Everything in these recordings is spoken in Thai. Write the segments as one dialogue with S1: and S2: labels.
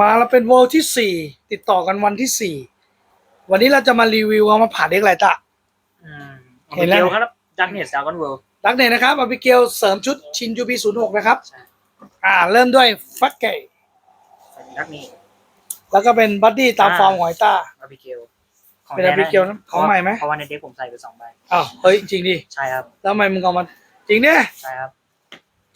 S1: มาแล้วเป็นโวลที่สี่ติดต่อกันวันที่สี่วันนี้เราจะมารีวิวเอามาผ่านเด็กอะไรตะ
S2: อืม
S1: เห็นแล้ว
S2: เกลครับดักเนสดาวน์เวิลด์
S1: รักเนยนะครับอาบิเกลเสริมชุดชินจูบีศูนย์หกนะครับ
S2: ใช่
S1: อ่า เริ่มด้วยฟักเกย
S2: ดักนี้
S1: แล้วก็เป็นบัดดี้ตามฟอร์มของไอต้า
S2: อาบิเกล
S1: เป็น Abigail นะของใหม่ไหม
S2: เพราะว่าในเด็กผมใส่ไปสองใบ
S1: อ้าวเฮ้ยจริงดิ
S2: ใช่ครับ
S1: แล้วทำไมมึงเอามาจริงเนี่ย
S2: ใช่ครับ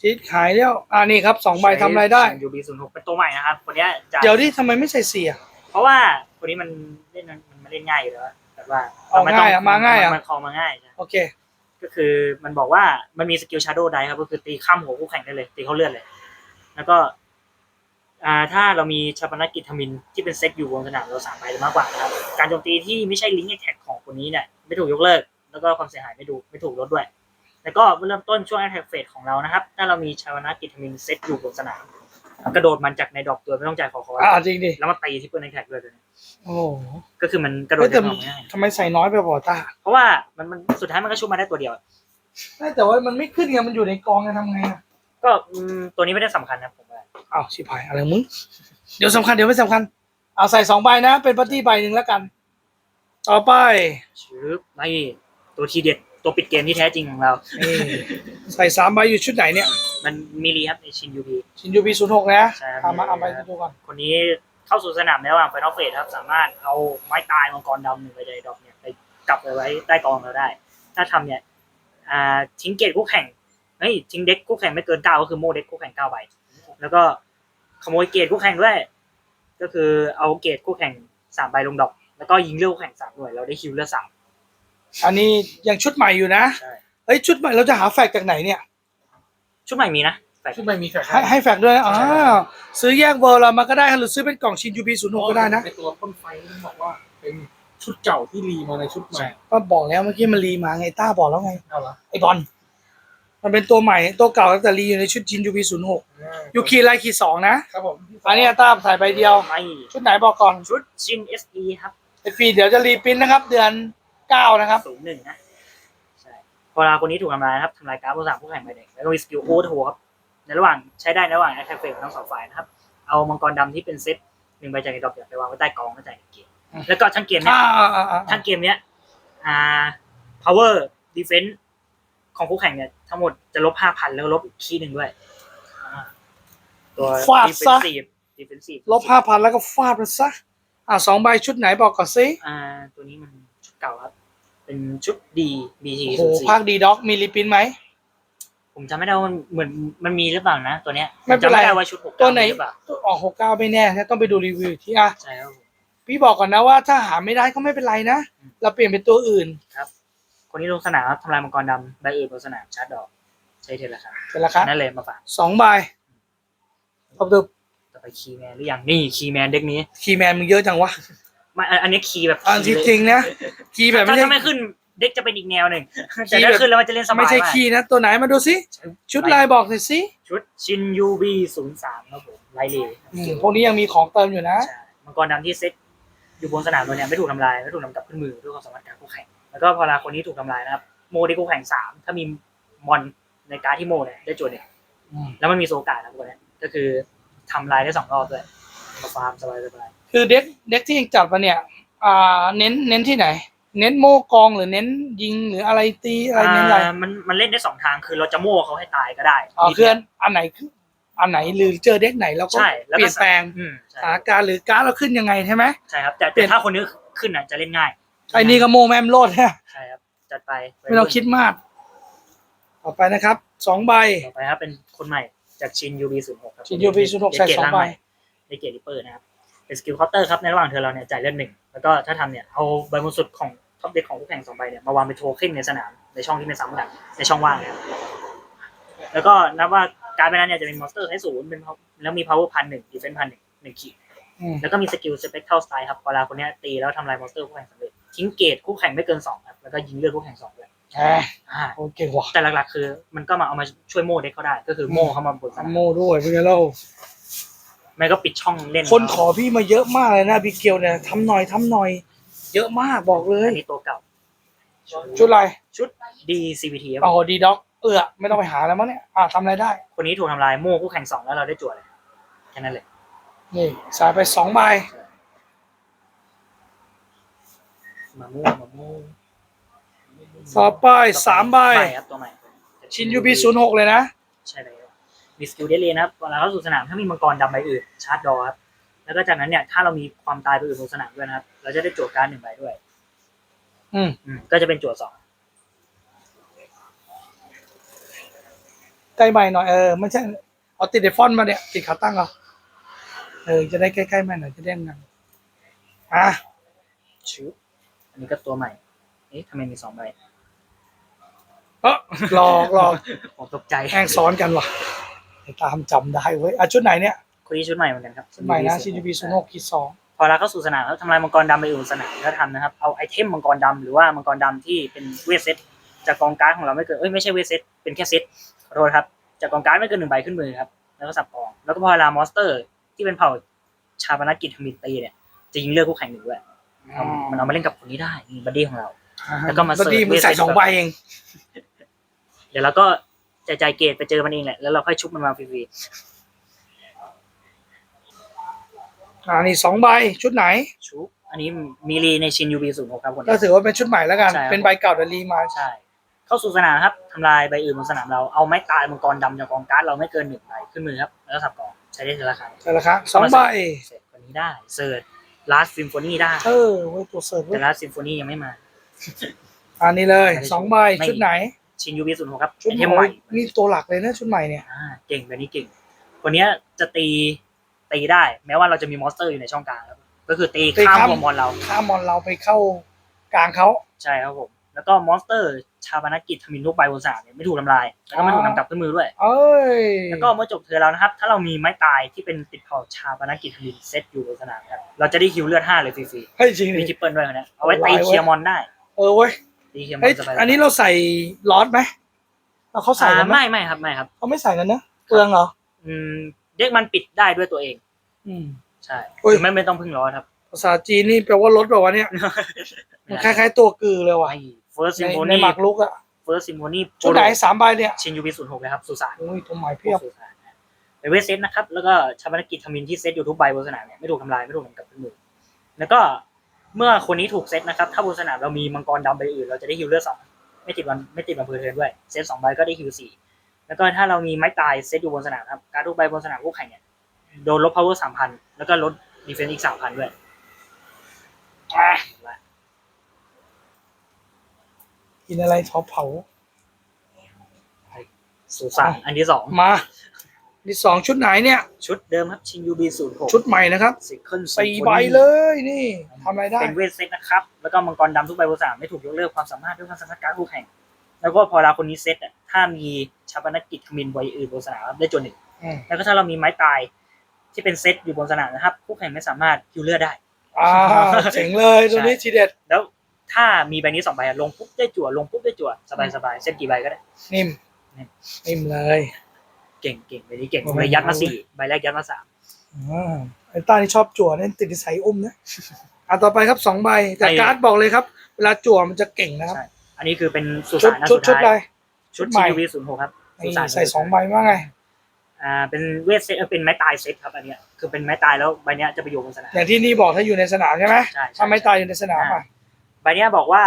S1: ชิดขายแล้วอ่านี่ครับสองใบทำอะไรได้
S2: ยูบีศูนย์หกเป็นตัวใหม่นะครับคนเนี้ยจะ
S1: เดี๋ยวนี้ทำไมไม่ใส่เสีย
S2: เพราะว่าคนนี้มันเล่นมันมันเล่นง่ายอยู่แล้วแบบว่า
S1: เอาง่ายอะมาง่ายอะ
S2: มันคอมาง่ายใช่
S1: โอเค
S2: ก็คือมันบอกว่ามันมีสกิลชาร์โดไดครับก็คือตีข้ามหัวคู่แข่งได้เลย ตีเข้าเลือดเลย แล้วก็ อ่าถ้าเรามีชาปนกิจทมินที่เป็นเซ็กอยู่บนสนามเราสามใบหรือมากกว่านะครับการโจมตีที่ไม่ใช่ลิงก์แท็กของคนนี้เนี่ยไม่ถูกยกเลิก แล้วก็ความเสียหายไม่ดูไม่ถูกลดด้วย แล้วก็เริ่มต้นช่วงแอ t แทกเฟสของเรานะครับ ถ้าเรามีชาปนกิจทมินเซ็ตอยู่บนสนามกระโดดมันจากในดอกตัวไม่ต้องจ่ายขอคอย
S1: อ่าจริงดิ
S2: แล้วมาตีที่เปิลแท็กด้วยตัวนี้
S1: โอ้โห
S2: ก็คือมันกระโด
S1: เฮ้
S2: ด
S1: ยแต่
S2: จากดอกง่าย
S1: ทำไมใส่น้อยไปบ่ตา
S2: เพราะว่ามันมันสุดท้ายมันก็ชุบมาได้ตัวเดียว
S1: ไม่แต่ว่ามันไม่ขึ้นไงมันอยู่ในกองจะทำไงอะ
S2: ก็อืมตัวนี้ไม่ได้สำคัญนะผมว่า
S1: อ้าวชิบหายอะไรมึงเดี๋ยวสำคัญเดี๋ยวไม่สำคัญเอาใส่สองใบนะ เป็นบัดดี้ใบหนึ่งแล้วกัน ต่อไป
S2: ชืบไม่ตัวทีเด็ด ตัวปิดเกมที่แท้จริงของเรา
S1: นี่ใส่สามใบอยู่ชุดไหนเนี่ย
S2: มันมีรีครับในชินยูบี
S1: ชินยูบีศูนย์หกนะ
S2: ใช่
S1: เอามาเอาไปดูก่อน
S2: คนนี้เข้าสู่สนามในระหว่างไฟนอลเฟสครับ สามารถเอาไม้ตายมังกรดำหนึ่งใบใดดอกเนี่ยไปกลับไปไว้ใต้กองเราได้ ถ้าทำเนี่ยอ่าทิ้งเกตคู่แข่งเฮ้ยทิ้งเด็กคู่แข่งไม่เกินเก้าก็คือโมเด็กคู่แข่งเก้าใบแล้วก็ขโมยเกตคู่แข่งด้วยก็คือเอาเกตคู่แข่งสามใบลงดอก แล้วก็ยิงเลือดคู่แข่งสามหน่วยเราได้คิวเลือดสาม
S1: อันนี้ยังชุดใหม่อยู่นะ
S2: ใช่
S1: เฮ้ยชุดใหม่เราจะหาแฟกจากไหนเนี่ย
S2: ชุดใหม่มีนะแต่
S3: ชุดใหม่มีแฟลช
S1: ให้ให้แฟกด้วยนะอ๋อซื้อแยกเวอร์เรามาก็ได้หรือซื้อเป็นกล่องชินยูบีศูนย์หกก็ได้นะ
S3: ในตัวพ่นไฟที่บอกว่าเป็นชุดเก่าที่รีมาในชุดใหม่
S1: ก็บอกแล้วเมื่อกี้มันรีมาไงต้าบอกแล้วไง
S3: เอาละ
S1: ไอบอลมันเป็นตัวใหม่ตัวเก่าแต่รีอยู่ในชุดชินยูบีศูนย์หกยูคีไลคีสองนะครับ
S3: ผม
S1: อันนี้ต้าใส่ใบเดียว
S2: ไม่
S1: ชุดไหนบอกก่อน
S2: ชุดชินเอสอีครับ
S1: ไอปีเดี๋ยวจะรีปริ้นนะครับ เดือน เก้านะครับ
S2: ศูนย์หนึ่งนะใช่เวลาคนนี้ถูกทำลายนะครับทำลายการ์ดบนสนามคู่แข่งไปเด็กแล้วก็มีสกิลโอเวอร์โทครับในระหว่างใช้ได้ในระหว่างแอคแทกเฟสของทั้งสองฝ่ายนะครับ เอามังกรดำที่เป็นเซตหนึ่งใบจากในดอกเนี่ยไปวางไว้ใต้กองแล้วจ่ายหนึ่งเกม
S1: อืม
S2: แล้วก็ทั้งเกมเนี้
S1: อ่ายอ่าอ่า
S2: ทั้งเกมเนี้ยอ่า power defense ของคู่แข่งเนี่ยทั้งหมดจะลบห้าพันแล้วก็ลบอีกคีย์หนึ่งด้วยอ่าตัว
S1: ฟาดซะ
S2: defensive defensive
S1: ลบห้าพันแล้วก็ฟาดมันซะอ่าสองใบชุดไหนบอกก่อนสิ
S2: อ่าตัวนี้มันชุดเก่าครับ เป็นชุดดี BT
S1: โอ้โห
S2: ศูนย์สี่
S1: ภาคดีด็อกมีรีปริ้นไหม
S2: ผมจำไม่ได้ว่ามันเหมือนมันมีหรือเปล่านะ ตัวเนี้ย
S1: ไม่เป็นไร
S2: จำได้ว่าชุดหก
S1: ตัวไหน
S2: หรือเปล่า
S1: ตัวออกหกเก้าไม่แน่นะต้องไปดูรีวิวอีกที่อะ
S2: ใช่ครับผม
S1: พี่บอกก่อนนะว่าถ้าหาไม่ได้ก็ไม่เป็นไรนะ
S2: อืม
S1: เราเปลี่ยนเป็นตัวอื่น
S2: คนนี้ลงสนามครับทำลายมังกรดำใบอื่นบนสนามชาร์จดอก ใช้เทเลครับ
S1: เป็นราคา
S2: นั่นเลยมาฝาก
S1: สองใบขอบดู
S2: ต่อไปคีย์แมนหรือยังนี่คีย์แมนเด็กนี้
S1: คีย์แมนมึงเยอะจังวะ
S2: ไม่อันอันนี้คีย์แบบ
S1: อันที่จริงนะคีย์แบบ
S2: ถ้า
S1: ไม่ใช่
S2: ถ้าไม่ขึ้นเด็กจะเป็นอีกแนวหนึ่ง
S1: คี
S2: แต่
S1: ย์
S2: ถ้า
S1: แบบ
S2: ขึ้นแล้วมันจะเล่นสบาย
S1: ไม่ใช่
S2: มาก
S1: คีย์นะ ตัวไหนมาดูสิ ชุดลายบอกหน่อยสิ
S2: ชุดชินยูบีศูนย์สามครับผมไลเลย์
S1: อืมพวกนี้ยังมีของเติมอยู่นะ
S2: ใช่มังกรดำที่เซ็ตอยู่บนสนามตัวเนี้ยไม่ถูกทำลายไม่ถูกนำกลับขึ้นมือด้วยความสามารถการคู่แข่งแล้วก็พอเวลาคนนี้ถูกทำลายนะครับโมเดคู่แข่งสามถ้ามีมอนในการดที่โมเนี่ยได้จวดเนี่ย
S1: อืม
S2: แล้วมันมีโซกาดนะพวกเนี้ยก็คือทำลายได้สองรอบด้วยมาฟาร์มสบายสบาย
S1: คือเด็กเด็กที่ยังจัดมาเนี่ยอ่าเน้นเน้นที่ไหน เน้นโม่กองหรือเน้นยิงหรืออะไรตีอะไรเน้นอะไร
S2: อ่ามันมันเล่นได้สองทางคือเราจะโม่เขาให้ตายก็ได้
S1: อ๋อคืออันอันไหนคืออันไหนหรือเจอเด็กไหนเราก็
S2: ใช่แล้วก็
S1: เปลี่ยนแปลง
S2: อืมใช่
S1: สถานการณ์หรือการดเราขึ้นยังไงใช่ไหม
S2: ใช่ครับแต่
S1: เปลี่
S2: แต่
S1: ยน
S2: ถ้าคนนี้ขึ้นอะจะเล่นง่าย
S1: ไอ้นี่ก็โม่แมมโลดฮะ
S2: ใช่ครับจัดไป
S1: ไม่ต้องคิดมาก ต่อไปนะครับสองใบ
S2: ต่อไปครับเป็นคนใหม่จากชินยูบีศูนย์หกครับ
S1: Shin UB 06ใส่สองใบ
S2: ในเกตริปเปอร์นะครับ เป็นสกิลเคาน์เตอร์ครับในระหว่างเธอเราเนี่ยจ่ายเลือดหนึ่งแล้วก็ถ้าทำเนี่ยเอาใบบนสุดของท็อปเด็กของคู่แข่งสองใบเนี่ยมาวางเป็นโทเค็นในสนามในช่องที่ไม่ซ้ำกันในช่องว่างนะครับแล้วก็นับว่าการเป็นนั้นเนี่ยจะเป็นมอนสเตอร์ให้ศูนย์เป็น power- แล้วมี power พันหนึ่งดีเฟนพันหนึ่งหนึ่งขีด
S1: อืม
S2: แล้วก็มีสกิลสเปกเทลสไตล์ครับเวลาคนเนี้ยตีแล้วทำลายมอนสเตอร์คู่แข่งสำเร็จทิ้งเกตคู่แข่งไม่เกินสองครับแล้วก็ยิงเลือดคู่แข่งสองเลย
S1: แหม
S2: อ่า
S1: โอเคว่ะ
S2: แต่หลักๆ คือ มันก็มาเอามาช่วยโม่เด็กเขาได้ ก็คือโม่เข้ามาบนสนาม
S1: ทำโม่ด้วยเป็นไงเล่า
S2: ไม่ก็ปิดช่องเล่น
S1: คนขอพี่มาเยอะมากเลยนะบิเกลเนี่ยทำหน่อยทำหน่อย เยอะมากบอกเล
S2: อั
S1: ย
S2: นนี้ตัวเก่า
S1: ชุดอะไร
S2: ชุด DCVT ครับ
S1: อ๋อดีด็อกเออไม่ต้องไปหาแล้วมั้งเนี่ยอ่าทำอะไรได้
S2: คนนี้ถูกทำลายโม่คู่แข่งสองแล้วเราได้จั่วเลยแค่นั้นเลย
S1: นี่สายไปสองใบ
S2: มาม่วงมาม่วง
S1: ต่อไปสามใบ
S2: ใบครับตัวใหม่
S1: ชินยูบีศูนย์หกเลยนะ
S2: ใช่เลย มีสกิลเดเลยนะครับเวลาเข้าสู่สนามถ้ามีมังกรดำใบอื่นชาร์จดอครับแล้วก็จากนั้นเนี่ยถ้าเรามีความตายไปอื่นบนสนามด้วยนะครับ เราจะได้โจทย์การดหนึ่งใบด้วย
S1: อืม
S2: อืมก็จะเป็นโจทย์สอง
S1: ใกล้ใบหน่อยเออไม่ใช่เอาติดไอฟอนต์มาเนี่ยติดขาตั้งเอาเออจะได้ใกล้ๆใหม่หน่อยจะได้งานอะ
S2: ชิวอันนี้ก็ตัวใหม่เอ๊ะทำไมมีสองใบ
S1: เออหลอกหลอก
S2: ผมตกใจ
S1: แห้งซ้อนกันว่ะ ตามจำได้เว้ยอะชุดไหนเนี่ย
S2: คนนี้ชุดใหม่เหมือนกันครับ
S1: ชุดใหม่นะชินยูบีศูนย์หกขีดสอง
S2: พอเราเข้าสู่สนามแล้วทำลายมังกรดำไปอื่นบนสนามก็ทำนะครับเอาไอเทมมังกรดำหรือว่ามังกรดำที่เป็นเวทเซตจากกองการ์ดของเราไม่เกินเอ้ยไม่ใช่เวทเซตเป็นแค่เซตขอโทษครับจากกองการ์ดไม่เกินหนึ่งใบขึ้นมือครับแล้วก็สับกองแล้วก็พอเวลามอนสเตอร์ ที่เป็นเผ่าชาปนกิจทมินตีเนี่ยจะยิงเลือกคู่แข่งหนึ่งด้วยเอามันเอามาเล่นกับคนนี้ได้นี่บัดดี้ของเรา แล้วก็มาเสิร์ฟ
S1: ดีมึงใส่สองใบเอง
S2: เดี๋ยวเราก็ จะใจายเกตไปเจอมันเองแหละ แล้วเราค่อยชุบมันมาฟรี
S1: อ่านี่สองใบชุดไหน
S2: ๆชุบ อันนี้มีรีในชินยูบีศูนย์หกครับคน
S1: ก็
S2: นี้
S1: ถือว่าเป็นชุดใหม่แล้วกัน
S2: ใช่ครับ
S1: เป็นใบเก่าแต่รีมา
S2: ใช่ เข้าสู่สนามครับทำลายใบอื่นบนสนามเราเอาไม้ตายมังกรดำจากกองการ์ดเราไม่เกินหนึ่งใบขึ้นมือครับ แล้วก็สับกองใช้ได้ทีละครั้ง
S1: ใช่แล้วครับสองใบ
S2: เสร็จคนนี้ได้เสิร์ชลาสซิมโฟนีได้
S1: เออไว้ตัวเสิร์ฟเว้
S2: แต่
S1: ย
S2: ลาสซิมโฟนียังไม่มา
S1: อันนี้เลย
S2: ไม่ได้
S1: สองใบ
S2: ไม่
S1: ชุดไหน
S2: ชินยูบีศูนย์หกครับ
S1: ชุด
S2: ไอ
S1: ให
S2: เทม
S1: ม่
S2: ใหม่
S1: นี่ตัวหลักเลยนะชุดใหม่เนี่ย
S2: อ่าเก่งแบบนี้เก่งคนเนี้ยจะตีตีได้ แม้ว่าเราจะมีมอนสเตอร์อยู่ในช่องกลางครับก็คือตี
S1: ตี
S2: ข้าม
S1: ข้าม
S2: หัวมอนเรา
S1: ข้ามมอนเราไปเข้ากลางเขา
S2: ใช่ครับผม แล้วก็มอนสเตอร์ชาปนกิจทมินลูกใบบนสนามเนี่ยไม่ถูกทำลาย แล้วก็ไม่ถูกนำกลับขึ้นมือด้วย
S1: เอ้ย
S2: แล้วก็เมื่อจบเธอแล้วนะครับ ถ้าเรามีไม้ตายที่เป็นติดเผ่าชาปนกิจทมินเซตอยู่บนสนามครับ เราจะได้ฮิวเลือดห้าเลยฟรี
S1: เฮ้ยจริง
S2: ๆ
S1: ดิ
S2: มีทริปเปิลด้วยนะเอาไว้ตี
S1: หลายเว้ย
S2: เคลียร์มอนได้
S1: เออเว้ย
S2: ตีเคลียร์มอ
S1: เฮ้ย
S2: นสบายๆ
S1: อันนี้เราใส่ลอสไหมเราเขาใส่
S2: อ่า
S1: กันไหม
S2: ไม่ไม่ครับไม่ครับ
S1: เขาไม่ใส่กันนะเปลืองเหรอ
S2: อืมเด็กมันปิดได้ด้วยตัวเอง
S1: อืม
S2: ใช่
S1: เฮ้ย
S2: คือไม่ไม่ต้องพึ่งร้อนครับ
S1: ภาษาจีนนี่แปลว่ารถแบบว่าวะเนี่ยมันคล้ายๆตัวกือเลยว่ะ
S2: ไอ้เฟิร์สซิ
S1: ใน
S2: มโฟ
S1: ใน
S2: นี
S1: หมากลุกอะ
S2: เฟิร์สซิมโฟนี
S1: ชุดไหนสามใบเนี่ย
S2: ชินยูบีศูนย์หกเลยครับสุสาน
S1: โอ้ยตัวใหม่เพียบ
S2: สุสานนะเป็นเวทเซตนะครับ แล้วก็ชาปนกิจทมินที่เซตอยู่ทุกใบบนสนามเนี่ยไม่ถูกทำลายไม่ถูกนำกลับขึ้นมือแล้วก็ เมื่อคนนี้ถูกเซตนะครับ ถ้าบนสนามเรามีมังกรดำใบอื่น เราจะได้ฮิวเลือดสองไม่ติดวันไม่ติดวันเพลินด้วย เซตสองใบก็ได้ฮิวสี่แล้วก็ถ้าเรามีไม้ตายเซตอยู่บนสนามครับ การทุกใบบนสนามคู่แข่งเนี่ยโดนลบ power สามพันแล้วก็ลดดีเฟนซ์อีกสามพันด้วย
S1: อะกินอะไรท็อปเผา
S2: สุสานอันที่สอง
S1: มา ที่สองชุดไหนเนี่ย
S2: ชุดเดิมครับชินยูบีศูนย์หก
S1: ชุดใหม่นะครับ
S2: ซิเคิล
S1: สี่ใบเลยนี่ทำอะไรได้
S2: เป็นเวทเซตนะครับ แล้วก็มังกรดำทุกใบบนสนามไม่ถูกยกเลิกความสามารถด้วยการสกัดการดคู่แข่ง แล้วก็พอเราคนนี้เซตอะถ้ามีชาปนกิจทมินใบอื่นบนสนามได้จนหนึ่ง
S1: อืม
S2: แล้วก็ถ้าเรามีไม้ตายที่เป็นเซตอยู่บนสนามนะครับ คู่แข่งไม่สามารถคิวเลือดได้
S1: อ่าเจ๋งเลยตัวนี้ทีเด็ด
S2: แล้วถ้ามีใบนี้สองใบอะลงปุ๊บได้จั่วลงปุ๊บได้จั่วสบายสบายๆเซตกี่ใบก็ได้
S1: นิ่ม
S2: นิ่ม
S1: นิ่มเลย
S2: เก่งเก่งใบนี้เก่ง
S1: โอ้
S2: ผม
S1: โห
S2: เลยยัดมาสี่ใบแรกยัดมาสาม
S1: อ่าไอ้ต้านี่ชอบจั่วเล่นติดนิสัยอุ้มนะอะต่อไปครับสองใบแต่การ์ดบอกเลยครับ เวลาจั่วมันจะเก่งนะครับ
S2: ใช่อันนี้คือเป็นสุ
S1: ชุด
S2: สานนะ
S1: ชุด
S2: สุด
S1: ชุดอะไร
S2: ท้าย
S1: ชุ
S2: ชุ
S1: ด
S2: ด
S1: ใหม่
S2: ทีวีศูนย์หกครับสุ
S1: นี่
S2: สาน
S1: ใส่สองใบว่าไง
S2: อ่าเป็นเวทเซตเออเป็นไม้ตายเซตครับอันเนี้ยคือเป็นไม้ตายแล้วใบเนี้ยจะไปอยู่บนสนาม
S1: อย่างที่นี่บอกถ้าอยู่ในสนามใช่ไหม
S2: ใช่ใช่
S1: ถ้าไม่ตายอยู่ในสนามอะ
S2: ใบเนี้ยบอกว่า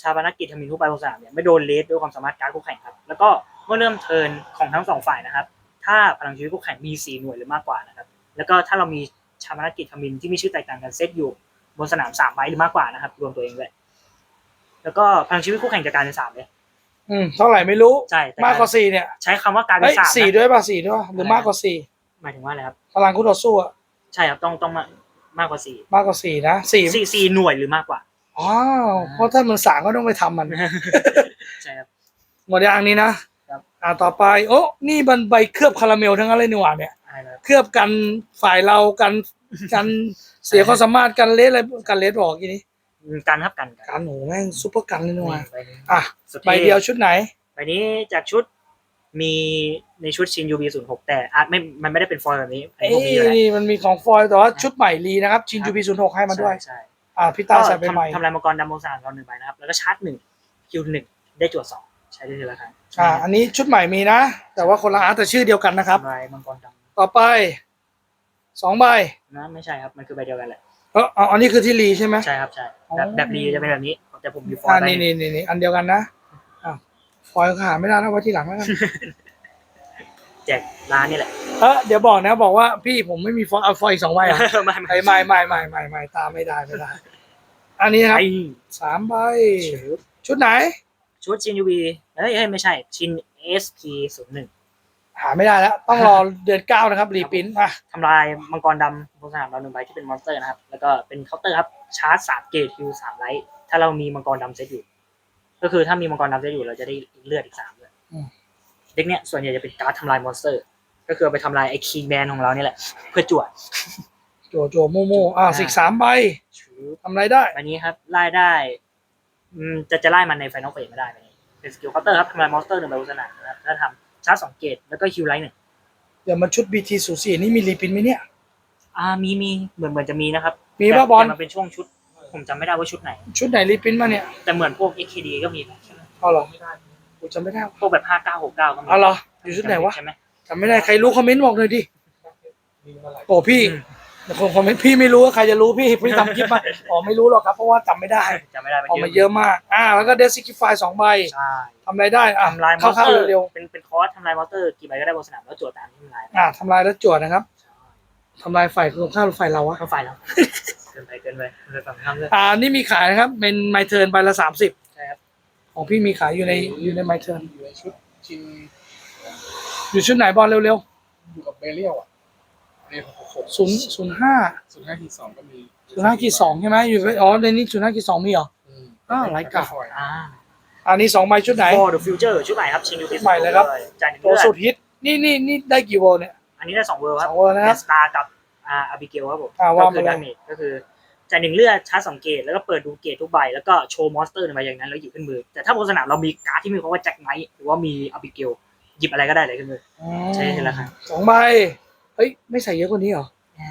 S2: ชาปนกิจทมินทุกใบบนสนามเนี่ยไม่โดนเลสด้วยความสามารถการดคู่แข่งครับ แล้วก็เมื่ อเริ่มเทิร์นของทั้งสองฝ่ายนะครับ ถ้าพลังชีวิตคู่แข่งมีสี่หน่วยหรือมากกว่านะครับ แล้วก็ถ้าเรามีชาปนกิจทมินที่มีชื่อแตกต่างกันเซตอยู่บนสนามสามใบหรือมากกว่านะครับ รวมตัวเองด้วยแล้วก็พลังชีวิตคู่แข่งจะกลายเป็นสามเลย
S1: อืมเท่าไหร่ไม่รู้
S2: ใช่แต่
S1: มากกว่าสี่เนี่ย
S2: ใช้คำว่ากลายเป็
S1: เฮ้ย
S2: นสาม
S1: สี่
S2: นะ
S1: ด้วยป่ะสี่ด้วยป่ะหรือมากกว่าสี่
S2: หมายถึงว่าอะไรครับ
S1: พลังคู่ต่อสู้อะ
S2: ใช่ครับต้องต้องมามากกว่าสี่
S1: มากกว่าสี่นะสี่
S2: สี่สี่หน่วยหรือมากกว่า
S1: อ๋อเพราะถ้ามันสามก็ต้องไปทำมัน
S2: ใช่ครับ
S1: หมดอย่างนี้นะครับ อ่าต่อไป โอ้นี่มันใบเคลือบคาราเมลทั้งนั้นเลยนี่หว่าเนี่ย
S2: อะไรนะครับ
S1: เคลือบกันฝ่ายเรากันกันเสียความสามารถกันเลสอะไรกันเลสบอกทีนี้
S2: กันครับกันกัน
S1: กันโหแม่งซุปเปอร์กันเลยนี่หว่า
S2: ใบนี้
S1: อะ
S2: สุด
S1: ใบเดียวชุดไหน
S2: ใบนี้จากชุดมีในชุดชินยูบีศูนย์หกแต่อาจไม่มันไม่ได้เป็นฟอยล์แบบนี้อัน
S1: เอ้
S2: นี้ผมมีอะไร
S1: นี่มันมีของฟอยล์แต่ว่าชุดใหม่รีนะครับชินจูบีศูนย์หกให้มาด้วย
S2: ใช่
S1: อ่าพี่ตาใส่ไปใหม่
S2: ทำทำลายมังกรดำโมซานเราหนึ่งใบนะครับ แล้วก็ชาร์จหนึ่งคิวหนึ่งได้จวดสองใช้ได้ทีละครั้ง
S1: อ่าอันนี้ชุดใหม่มีนะ แต่ว่าคนละอาร์ตแต่ชื่อเดียวกันนะครับ
S2: ทำลายมังกรด
S1: ต่อไปสองใบ
S2: นะไม่ใช่ครับมันคือใบเดียวกันแหละ
S1: เออเอาอันนี้คือที่รีใช่ไหม
S2: ใช่ครับใช่
S1: อ๋อ
S2: แบบแบบรีจะเป็นแบบนี้แต่ผมมีฟอ
S1: อ่า
S2: ร์ดไป
S1: นี่นี่นี่นี่อันเดียวกันนะอะฟอยล์ขาไม่ได้นะไว้ที่หลังแล้วกัน
S2: แจกร้านนี่แหละ
S1: เออเดี๋ยวบอกนะบอกว่าพี่ผมไม่มีฟอยล์เอาฟอยล์อีกสองใบอะ
S2: ไม่ไม่
S1: ไม่ไม่ไม่ไม่ไม่ไม่ตามไม่ได้ไม่ได้ อันนี้นะครับ
S2: ไอ้
S1: สามใบ
S2: ชุด
S1: ชุดไหน
S2: ชุดชินยูบีเอ้ยเอ้ยไม่ใช่ชิน SP ศูนย์หนึ่ง
S1: หาไม่ได้แล้ว ต้องรอเดือนเก้านะครับ รีพินมา
S2: ทำลายมังกรดำบนสนามเราหนึ่งใบที่เป็นมอนสเตอร์นะครับ แล้วก็เป็นเคาน์เตอร์ครับ ชาร์จสามเกตฮิวสามไลท์ถ้าเรามีมังกรดำเซตอยู่ ก็คือถ้ามีมังกรดำเซตอยู่เราจะได้เลือดอีกสามเลยเด็กเนี้ยส่วนใหญ่จะเป็นการ์ดทำลายมอนสเตอร์ ก็คือเอาไปทำลายไอ้คีแมนของเรานี่แหละ เพื่อจวด
S1: โจโจโมโมอ่าสิกสามใบทำอะไรได้
S2: อันนี้ครับไล่ได้อืม จะจะไล่มันในไฟนอลเฟสไม่ได้ไหมเป็นสกิลเคาน์เตอร์ครับทำลายมอนสเตอร์หนึ่งใบบนสนามนะครับถ้าทำชาร์จสองเกตแล้วก็ฮิวไลท์หนึ่ง
S1: เดี๋ยวมันชุดบีทีสูสีนี่มีรีพินไหมเนี่ย
S2: อ่ามีมีเหมือนเหมือนจะมีนะครับ
S1: มีป่ะบอล
S2: แต่มันเป็นช่วงชุด ผมจำไม่ได้ว่าชุดไหน
S1: ชุดไหนรีพินมาเนี่ย
S2: แต่เหมือนพวก XKD ก็มีนะใช่ไหม
S1: เอาเหรอ
S3: ไม่ได้
S1: กูจำไม่ได้ว่ะ
S2: พวกแบบห้าเก้าหกเก้าก็มี
S1: เอาเหรออยู่ชุดไหนวะ
S2: ใช่ไหม
S1: จำไม่ได้ใครรู้คอมเมนต์บอกหน่อยดิ
S3: มีมาหลาย
S1: โอ้พี่
S2: อืม
S1: แต่คนคอมเมนต์พี่ไม่รู้ว่าใครจะรู้พี่พี่ทำคลิปมาอ๋อไม่รู้หรอกครับ เพราะว่าจำไม่ได้
S2: จำไม่ได้
S1: ออกมาเยอะมาก อ่า แล้วก็เดซิกิฟายสองใบ
S2: ใช่
S1: ทำอะไรได้อะ
S2: ทำลายม
S1: เข้า
S2: อนสเตอ
S1: ๆ
S2: ร์
S1: เร็ว
S2: เป็นเป็นคอร์สทำลายมอนสเตอร์กี่ใบก็ได้บนสนามแล้วโจทย์ตามที่ทำลาย
S1: ๆอ่าทำลายแล้วจวดนะครับทำลายฝ่ายตรงข้ามหรือฝ่ายเราวะ
S2: เข้าไฟแล้วเกินไปเกินไปเลยฝั่งข้ามเลย
S1: อ่านี่มีขายนะครับ เป็นไมเทิร์นใบละสามสิบ
S2: ใช่ครับ
S1: ของพี่มีขายอยู่ในอยู่ในไมเทิร์น
S3: อยู่ในชุดชิน
S1: อยู่ชุดไหนบอลเร็ว
S3: อยู่กับเบเรียลอะ ในหกหก
S1: ๆศูนย์ศูนย์ห้า
S3: ศูนย์ห้าทีสองก็มี
S1: ศูนย์ห้าขีดสองใช่ไหมอยู่ในอ๋อในนี้ศูนย์ห้าขีดสองมีเหรอ
S3: ม
S1: อ้าวไร้กา
S2: อ่า
S1: อันนี้สองใบชุดไหน
S2: For the Future ชุดใหม่ครับชิงยู
S1: ชุดใหม่เลยครับ
S2: จ่ายหนึ่ง
S1: ตัว
S2: เลือ
S1: สุด
S2: ด
S1: ฮิตนี่นี่นี่ได้กี่โวลต์เนี่ย
S2: อันนี้ได้สองเวอร์ค
S1: ส
S2: รับ
S1: องโวลต์นะครับ
S2: สตาร์กับอ่าอาบิเกลครับผม
S1: อ่าว่า
S2: ก็
S1: มา
S2: คือ
S1: เลย
S2: ดาเมจก็คือจ่ายหนึ่งเลือดชาร์จสองเกตแล้วก็เปิดดูเกตทุกใบแล้วก็โชว์มอนสเตอร์หนึ่งใบอย่างนั้นแล้วหยิบขึ้นมือ แต่ถ้าบนสนามเรามีการ์ดที่มีคำว่าแจ็คไนท์หรือว่ามีอาบิเกลหยิบอะไรก็ได้เลยขึ้นมือ
S1: อืม
S2: ใช่แล้วครับ
S1: สองใบ เฮ้ยไม่ใส่เยอะกว่านี้เหรอ
S2: อ่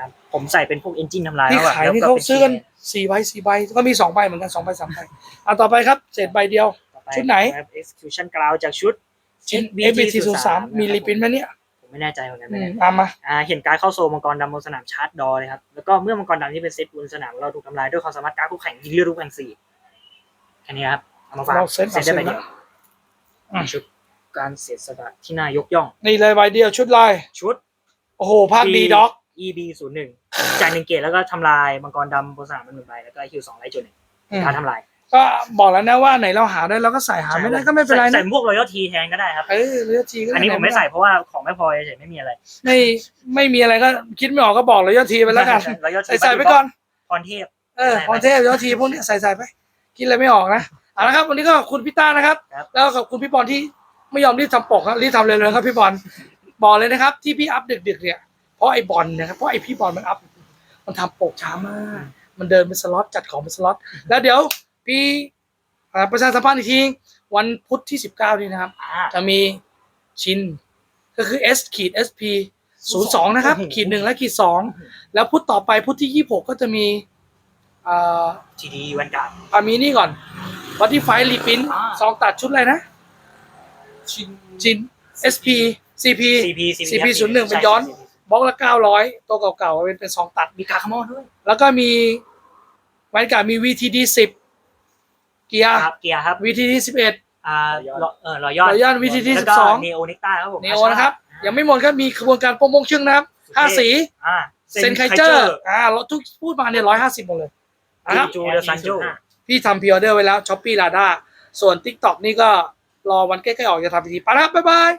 S2: าผมใส่เป็นพวกเอนจินทำลาย
S1: ที่
S2: แล้วอะ
S1: ขาย
S2: แล้ว
S1: นี่
S2: ก็
S1: เขา
S2: ป็
S1: ซื้อกัน
S2: ชิ้
S1: สี่ใบสี่ใบก็มีสองใบเหมือนกันสองใบสามใบอะต่อไปครับเศษใบเดียว
S2: ต่อป
S1: ชุดไหน
S2: ครับ Execution Ground จากชุด
S1: ชิ้น FBT ศูนย์สามมีรีพินไหมเนี่ย
S2: ผมไม่แน่ใจเหมือนกัน
S1: อื
S2: ไม่
S1: ม
S2: แน่
S1: เอามา
S2: อ่าเห็นการดเข้าโซมังกรดำบนสนามชาร์จดอเลยครับ แล้วก็เมื่อมังกรดำที่เป็นเซตบนสนามเราถูกทำลายด้วยความสามารถการดคู่แข่งยิงเลือดทุกแข่งสี่แค่นี้ครับ เอามาฝาก
S1: เราเซ็ต
S2: เซตได้ไป
S1: เอาเซ็ต
S2: เดียว
S1: อืม
S2: ชุด การเสียสละที่น่ายกย่อง
S1: นี่เลยใบเดียวชุดลาย
S2: ชุด
S1: โอ้โหภาคดีด็อก
S2: EB ศูนย์หนึ่งจ่ายหนึ่งเกตแล้วก็ทำลายมังกรดำบนสนามมันหนึ่งใบแล้วก็ฮิวสองไลท์จุดหนึ่งการทำลาย
S1: ก็บอกแล้วนะว่าไหนเราหาได้เราก็ใส่หาไม่ได้ก็ไม่เป็นไร
S2: ใส่
S1: นะ
S2: พวกรอยัลทีแทนก็ได้ครับ
S1: เออเลือทีก็
S2: อันนี้ผมไม่ใส่เพราะว่าของไม่พอเฉยๆไม่มีอะไร
S1: ไม่ไม่มีอะไรก็คิดไม่ออกก็บอกเลยยอดทีไปแล้วกัน
S2: รอยัลที
S1: ใส่ใส่ไปก่อน
S2: พรเทพ
S1: เออพรเทพยอดทีพวกนี้ใส่ใส่ไปคิดอะไรไม่ออกนะเอาละครับวันนี้ก็ขอบคุณพี่ต้านะครับ
S2: ครับ
S1: แล้วขอบคุณพี่บอลที่ ไม่ยอมรีบทำปกครับรีบทำเร็วๆครับพี่บอลบอกเลยนะครับ ที่พี่อัพดึกๆเนี่ยเพราะไอ้บอลนะครับเพราะไอ้พี่บอลมันอัพมันทำปกช้ามาก มันเดินเป็นสล็อตจัดของเป็นสล็อตแล้วเดี๋ยวพี่อ่าประชาสัมพันธ์อีกทีวันพุธที่สิบเก้านี้นะครับ
S2: อ่า
S1: จะมีชินก็คือ S ขีด SP ศูนย์สองนะครับ ขีดหนึ่งและขีดสองแล้วพุธต่อไปพุธที่ยี่หกก็จะมีอ่า
S2: ทีดีวันการ์ด
S1: อามีนี่ก่อนวัตที่ไฟรีพิน
S2: อ่า
S1: ซองตัดชุดอะไรนะ
S3: ชิน
S1: ชิน SP CP
S2: CP
S1: CP ศูนย์หนึ่งเป็นย้อนบล็อกละเก้าร้อยตัวเก่าๆเป็นเป็นซองตัด
S2: มีกาคาโมด้วย
S1: แล้วก็มีแวนการ์ดมี VTD สิบเกียร์
S2: ครับเกียร์ครับ
S1: VTD สิบเอ็ด
S2: อ่าเออรอยยอด
S1: รอยยอด VTD
S2: แล้ว
S1: สิ
S2: ก็
S1: บสอง
S2: เนโอเน็กต้าครับผม
S1: เนโอนะครับ ยังไม่หมดครับมีขบวนการโปรโมชั่นนะครับห้าสี
S2: อ่า
S1: เซนไคเจอร์อ่าทุกพูดมาเนี่ยร้อยห้าสิบหมดเลยนะครับ
S2: จูเดอซันโจ
S1: พี่ทำพิออเดอร์ไว้แล้วช้อปปี้ลาด้าส่วน TikTok นี่ก็ รอวันใกล้ๆออกจะทำพิธีไปแล้วบ๊ายบาย